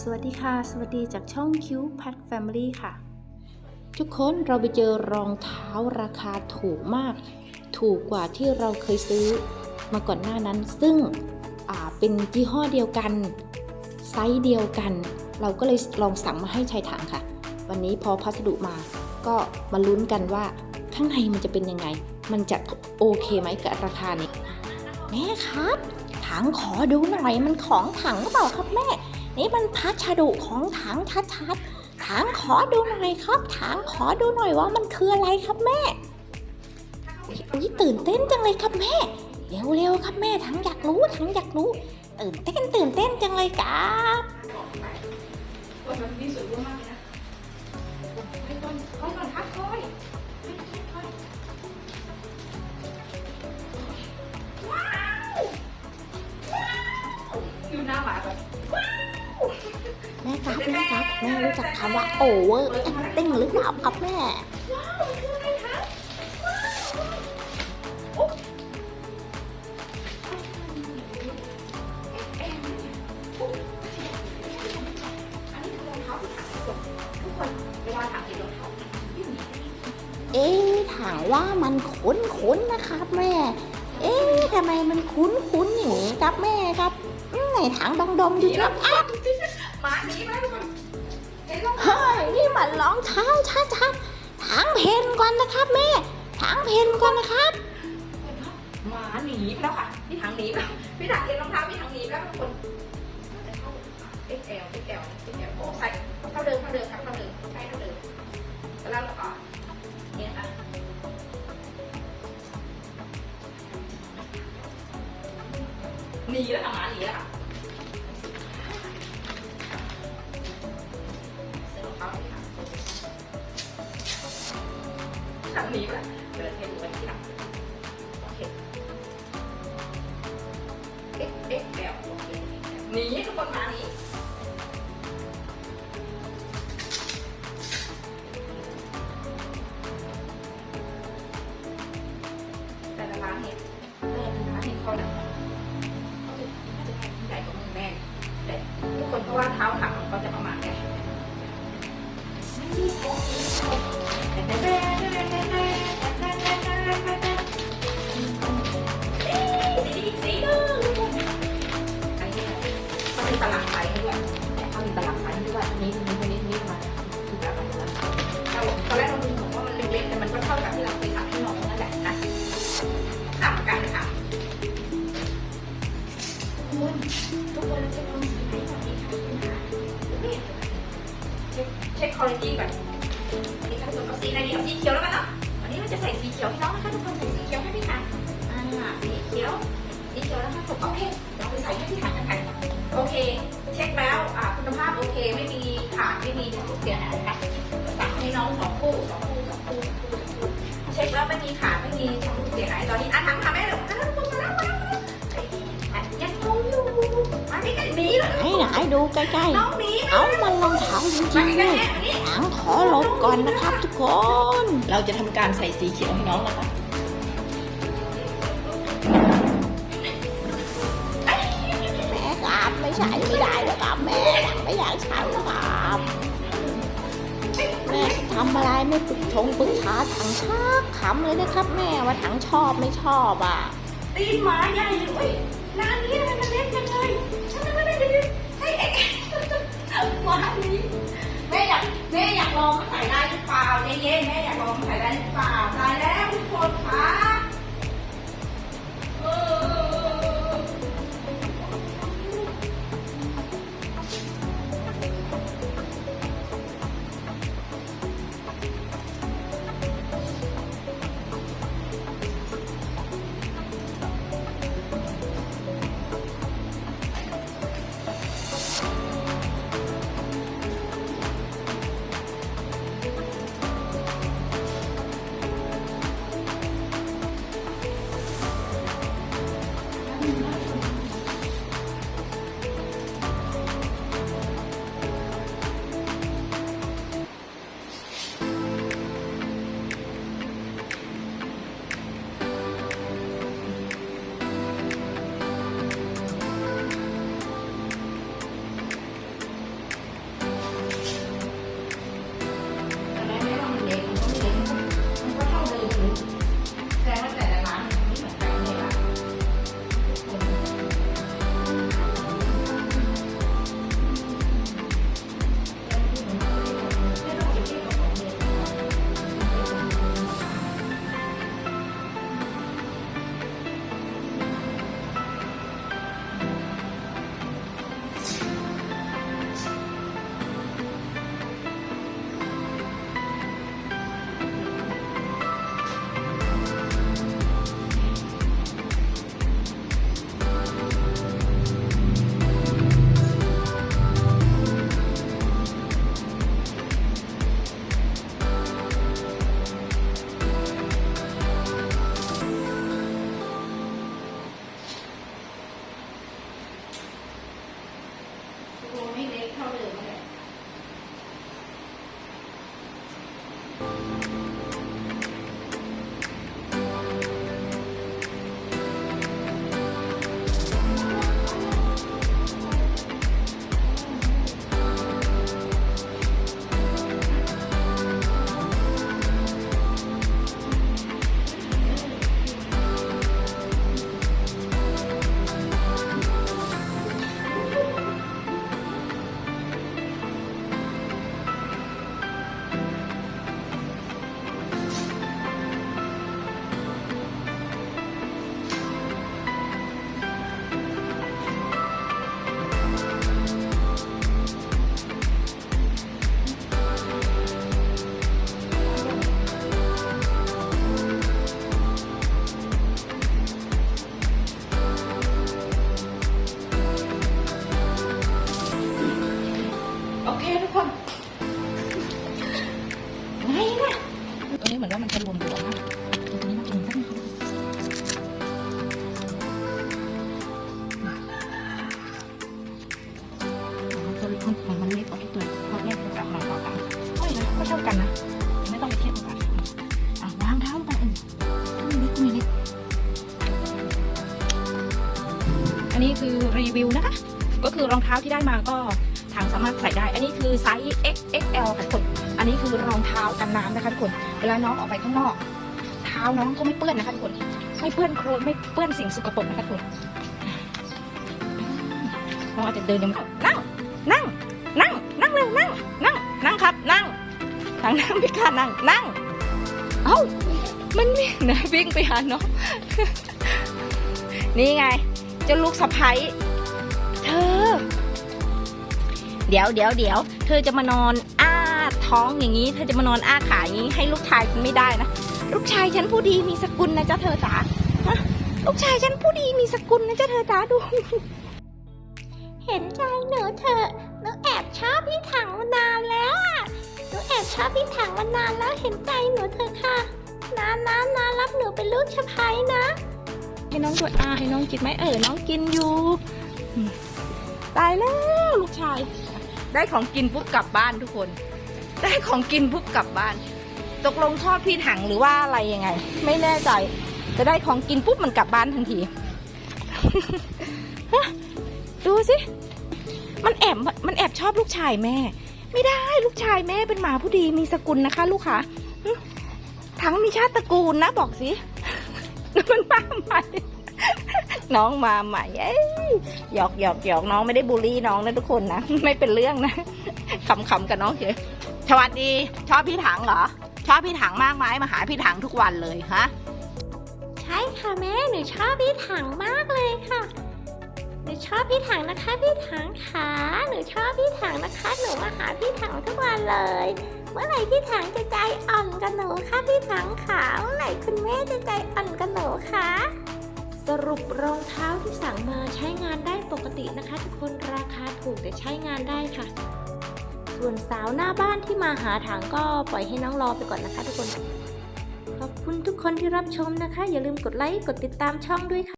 สวัสดีค่ะ สวัสดีจากช่องคิวพัดแฟมิลี่ค่ะ ทุกคนเราไปเจอรองเท้าราคาถูกมาก ถูกกว่าที่เราเคยซื้อมาก่อนหน้านั้น ซึ่งเป็นยี่ห้อเดียวกัน ไซส์เดียวกัน เราก็เลยลองสั่งมาให้ชายถังค่ะ วันนี้พอพัสดุมา ก็มาลุ้นกันว่าข้างในมันจะเป็นยังไง มันจะโอเคไหมกับราคานี้ แม่ครับ ถังขอดูหน่อยมันของถังหรือเปล่าครับแม่ นี่มันพัชดุของถังชัดๆถังขอดูหน่อยครับถังขอดูหน่อยว่ามันคืออะไรครับแม่อุ๊ยตื่นเต้นจังเลยครับแม่ เร็วๆครับแม่ถังอยากรู้ถังอยากรู้ ตื่นเต้นตื่นเต้นจังเลยครับวันนั้นพี่สวยมากเลยนะไปก่อนคอยก่อนครับคอยคอยว้าวว้าวอยู่หน้าหมาแบบ แม่รู้จักคำว่าโอเวอร์แอคติ้งหรือเปล่าครับแม่เอ๊ะถามว่ามันคุ้นคุ้นนะครับแม่ เอ๊ะทำไมมันคุ้นคุ้นอย่างนี้ครับแม่ครับ ไหนถังดองดมดีครับมาหนีมาทุกคน เฮ้ยนี่มันรองเท้าชัดๆถังเพนก่อนนะครับแม่ถังเพนก่อนนะครับ หมาหนีไปแล้วค่ะ พี่ถังหนีไปแล้วพี่ถังเห็นรองเท้าพี่ถังหนีไปแล้วทุกคนจะเข้า XL XL XL โอ้ใส่เท่าเดิมเท่าเดิมครับเท่าเดิมใช่เท่าเดิมแล้วเราก็เนี่ยค่ะหนีแล้วค่ะหมาหนีแล้วค่ะ นีไปแล้วเดินให้ดูไว้ที่หลังโอเคเอ๊ะเอ๊ะแบบโอเคนีทุกคนมานี้ เขามีตลับไฟให้ด้วยแต่เขามีตลับไฟให้ด้วยนนี้นนี้นี้นนี้มาถูกแล้วอันนี้แล้วตอนแรกเราดูเหมือนว่ามันเล็กๆแต่มันก็เท่ากับที่เราเคยทำให้น้องนั่นแหละนะขับกันค่ะทุกคนทุกคนจะลองสีไหนก่อนดีคะนี่เช็คเช็คคุณภาพก่อนนี่ค่ะทุกคนเอาสีอะไรดีเอาสีเขียวแล้วกันเนาะวันนี้เราจะใส่สีเขียวให้น้องนะคะทุกคนใส่สีเขียวให้พี่ค่ะอ่าสีเขียวสีเขียวแล้วค่ะโอเคเราไปใส่ให้ที่ถังกันค่ะ โอเค เช็คแล้วอ่าคุณภาพโอเค ไม่มีขาดไม่มีทุกเสียหายค่ะสั่งให้น้องสองคู่สองคู่สองคู่สองคู่สองคู่เช็คแล้วไม่มีขาดไม่มีทุกเสียหายตอนนี้อะถังค่ะแม่เดี๋ยวอะทุกคนมาแล้วมาแล้วมาแล้วอะยังงงอยู่มาไม่กันหนีเลยไหนไหนดูใกล้น้องหนีๆเอามันรองเท้าจริมางๆใกเลล้ยๆแม่อันนี้ถังขอลบก่อนนะครับทุกคน เราจะทำการใส่สีเขียวให้น้องนะคะ ใช่ไม่ได้แล้วครับแม่ไม่อยากใช้แล้วครับแม่ทำอะไรไม่ปรึกชงปรึกษาถังชักขำเลยนะครับ แม่ว่าถังชอบไม่ชอบอะตีนหมาใหญ่เลยเว้ยร้านนี้ทำไมมันเล็กจังเลยทำไมมันเล็กจังเลยเฮ้เอ๊ะหมานี้แม่อยากแม่อยากลองมาใส่ได้หรือเปล่าเย็นแม่อยากลองมาใส่ได้หรือเปล่า ตัวเล็กมันมันเล็กกว่าที่ตัวพอแยกตัวกหน่อยกว่ากันไม่นะก็เท่ากันนะ ไม่ต้องไปเทียบกันอะวางเท้าลงไปออไม่เล็กไม่เล็กอันนี้คือรีวิวนะคะ ก็คือรองเท้าที่ได้มาก็ทางสามารถใส่ได้ อันนี้คือไซส์ XXL ค่ะทุกคน อันนี้คือรองเท้ากันน้ำนะคะทุกคน เวลาน้องออกไปข้างนอก เท้าน้องก็ไม่เปื้อนนะคะทุกคน ไม่เปื้อนโคลนไม่เปื้อนสิ่งสกปรกนะคะทุกคนน้องอาจจะเดินยังนั่ง นั่ง นั่ง นั่งเร็วนั่ง นั่ง นั่งครับ นั่งทางนั่งไม่กล้านั่ง นั่ง เอ้า มันวิ่งนะวิ่งไปหาน้อง นี่ไง เจ้าลูกสะพ้ยเธอ เดี๋ยวเดี๋ยวเดี๋ยว เธอจะมานอนอ้าท้องอย่างนี้ เธอจะมานอนอ้าขาอย่างนี้ ให้ลูกชายกินไม่ได้นะ ลูกชายฉันผู้ดีมีสกุลนะเจ้าเธอจ๋าลูกชายฉันผู้ดีมีสกุลนะเจ้าเธอจ๋าดู ห็นใจหนูเถอะหนูแอบชอบพี่ถังมานานแล้วอะหนูแอบชอบพี่ถังมานานแล้วเห็นใจหนูเถอะค่ะนะนะนะรับหนูเป็นลูกสะใภ้นะ ให้น้องด้วยอาให้น้องกินไหมเออน้องกินอยู่ตายแล้วลูกชาย ได้ของกินปุ๊บกลับบ้านทุกคน ได้ของกินปุ๊บกลับบ้าน ตกลงทอดพี่ถังหรือว่าอะไรยังไง ไม่แน่ใจ จะได้ของกินปุ๊บมันกลับบ้านทันที สิ มันแอบมันแอบชอบลูกชายแม่ ไม่ได้ลูกชายแม่เป็นหมาผู้ดีมีสกุลนะคะ ลูกค่ะหึถังมีชาติตระกูลนะบอกสิมันมาใหม่ น้องมาใหม่เอ้ยหยอกหยอกหยอกน้องไม่ได้บูลลี่น้องนะทุกคนนะไม่เป็นเรื่องนะขำๆกับน้องเฉยสวัสดี ชอบพี่ถังเหรอ ชอบพี่ถังมากไหมมาหาพี่ถังทุกวันเลยฮะใช่ค่ะแม่หนูชอบพี่ถังมากเลยค่ะ หนูชอบพี่ถังนะคะ พี่ถังขาหนูชอบพี่ถังนะคะ หนูมาหาพี่ถังทุกวันเลย เมื่อไหร่พี่ถังจะใจอ่อนกับหนูคะพี่ถังขาเมื่อไหร่คุณแม่จะใจอ่อนกับหนูคะสรุปรองเท้าที่สั่งมาใช้งานได้ปกตินะคะ ทุกคนราคาถูกแต่ใช้งานได้ค่ะ ส่วนสาวหน้าบ้านที่มาหาถังก็ปล่อยให้น้องรอไปก่อนนะคะ ทุกคน ขอบคุณทุกคนที่รับชมนะคะ อย่าลืมกดไลค์กดติดตามช่องด้วยค่ะ